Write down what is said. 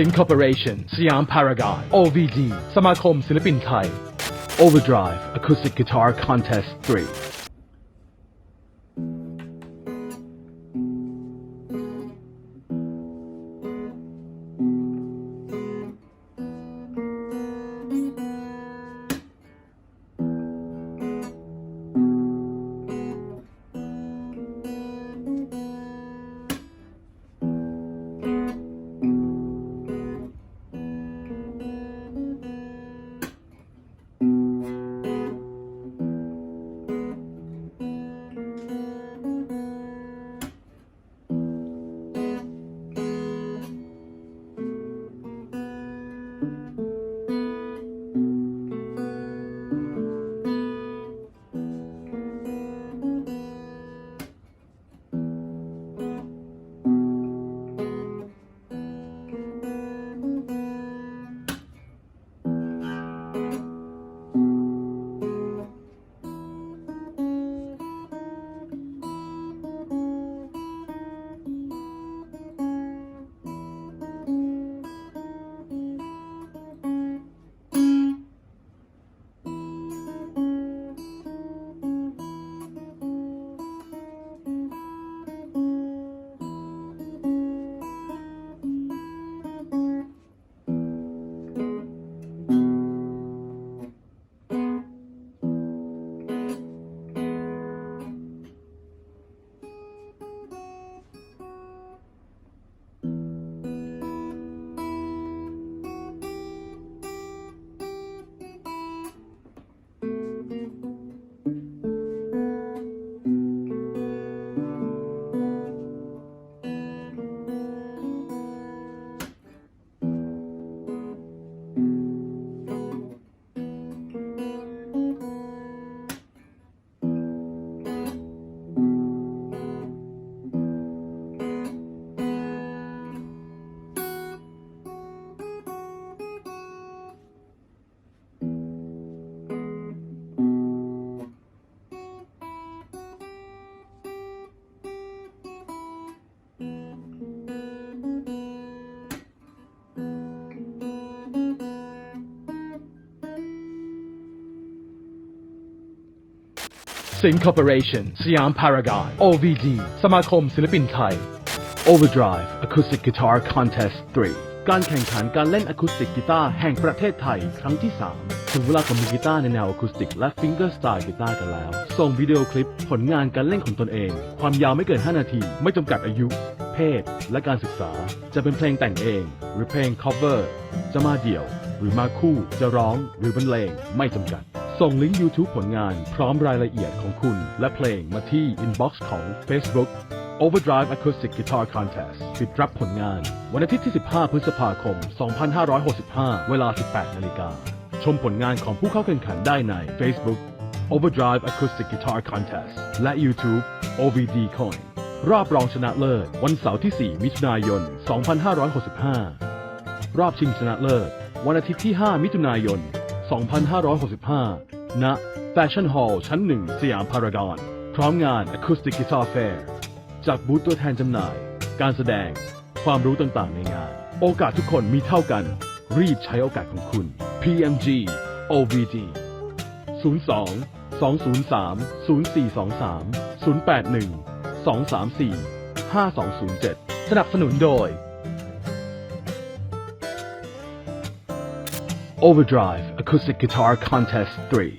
สิงค Corporation สยามพารากอน OVD สมาคมศิลปินไทย Overdrive Acoustic Guitar Contest 3 สิงค Corporation สยามพารากอน OVD สมาคมศิลปินไทย Overdrive Acoustic Guitar Contest 3 การแข่งขันการเล่นอะคูสติกกีตาร์แห่งประเทศไทยครั้งที่ 3 ถึงเวลาของมือกีตาร์ในแนวอะคูสติกและฟิงเกอร์สไตล์กีตาร์กันแล้ว ส่งวิดีโอคลิปผลงานการเล่นของตนเอง ความยาวไม่เกิน 5 นาที ไม่จำกัดอายุ เพศ และการศึกษา จะเป็นเพลงแต่งเอง หรือเพลง cover จะมาเดี่ยว หรือมาคู่ จะร้อง หรือบรรเลง ไม่จำกัด ส่งลิงก์ YouTube ผลงานพร้อมรายละเอียดของคุณและเพลงมาที่ inbox ของ Facebook Overdrive Acoustic Guitar Contest ปิดรับผลงาน วันอาทิตย์ที่ 15 พฤษภาคม 2565 เวลา 18 นาฬิกา ชมผลงานของผู้เข้าแข่งขันได้ใน Facebook Overdrive Acoustic Guitar Contest และ YouTube OVD Coin รอบรองชนะเลิศ วันเสาร์ที่ 4 มิถุนายน 2565 รอบชิงชนะเลิศ วันอาทิตย์ที่ 5 มิถุนายน 2565 ณ Fashion Hall ชั้น1สยามพารากอน พร้อมงาน Acoustic Guitar Fair จากบูธตัวแทนจำหน่าย การแสดง ความรู้ต่างๆในงาน โอกาสทุกคนมีเท่ากัน รีบใช้โอกาสของคุณ PMG OVD 02 203 0423 081 234 5207 สนับสนุนโดย Overdrive Acoustic Guitar Contest 3